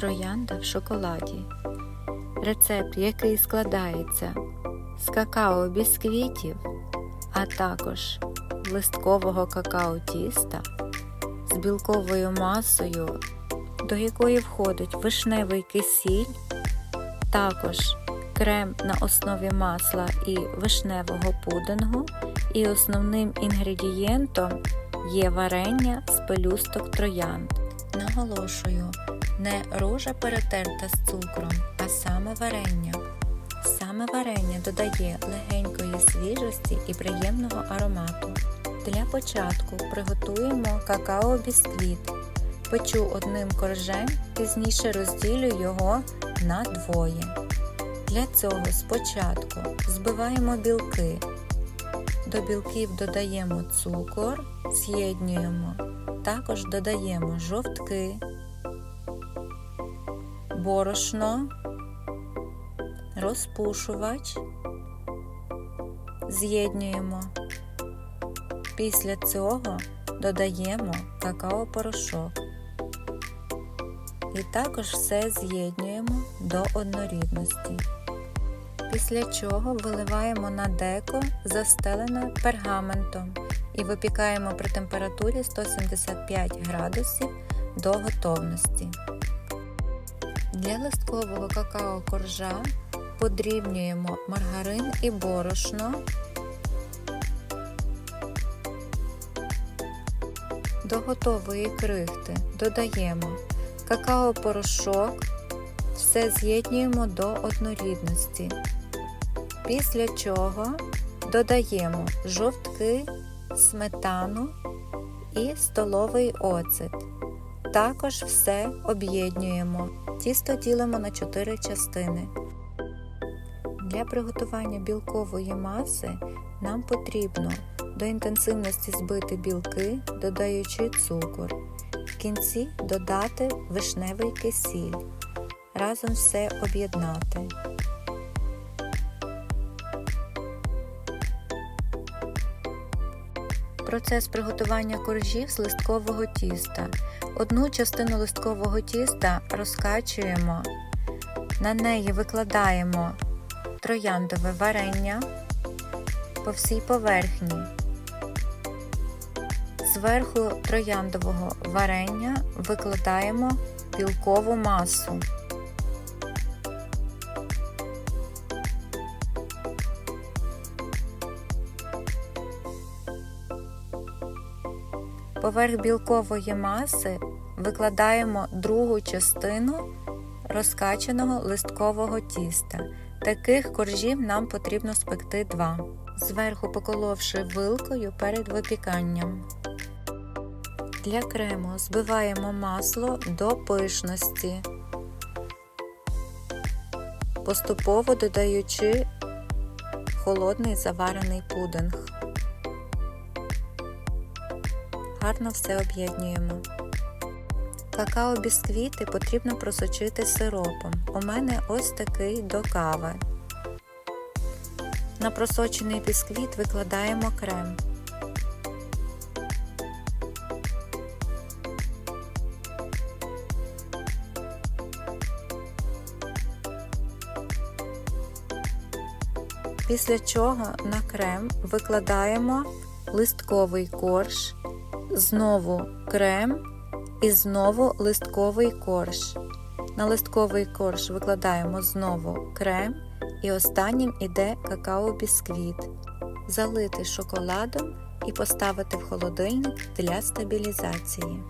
Троянда в шоколаді. Рецепт, який складається з какао бісквітів, а також листкового какао тіста з білковою масою, до якої входить вишневий кисіль, також крем на основі масла і вишневого пудингу, і основним інгредієнтом є варення з пелюсток троянд. Наголошую, не рожа перетерта з цукром, а саме варення. Саме варення додає легенької свіжості і приємного аромату. Для початку приготуємо какао-бісквіт. Печу одним коржем, пізніше розділю його на двоє. Для цього спочатку збиваємо білки. До білків додаємо цукор, з'єднуємо. Також додаємо жовтки, борошно, розпушувач, з'єднуємо. Після цього додаємо какао-порошок. І також все з'єднуємо до однорідності. Після чого виливаємо на деко, застелене пергаментом, і випікаємо при температурі 175 градусів до готовності. Для листкового какао коржа подрібнюємо маргарин і борошно. До готової крихти додаємо какао-порошок, все з'єднуємо до однорідності. Після чого додаємо жовтки, сметану і столовий оцет. Також все об'єднуємо. Тісто ділимо на 4 частини. Для приготування білкової маси нам потрібно до інтенсивності збити білки, додаючи цукор. В кінці додати вишневий кисіль. Разом все об'єднати. Процес приготування коржів з листкового тіста. Одну частину листкового тіста розкачуємо, на неї викладаємо трояндове варення по всій поверхні. Зверху трояндового варення викладаємо білкову масу. Поверх білкової маси викладаємо другу частину розкачаного листкового тіста. Таких коржів нам потрібно спекти два, зверху поколовши вилкою перед випіканням. Для крему збиваємо масло до пишності, поступово додаючи холодний заварений пудинг. Гарно все об'єднуємо. Какао-бісквіти потрібно просочити сиропом. У мене ось такий до кави. На просочений бісквіт викладаємо крем. Після чого на крем викладаємо листковий корж, знову крем і знову листковий корж. На листковий корж викладаємо знову крем і останнім іде какао-бісквіт. Залити шоколадом і поставити в холодильник для стабілізації.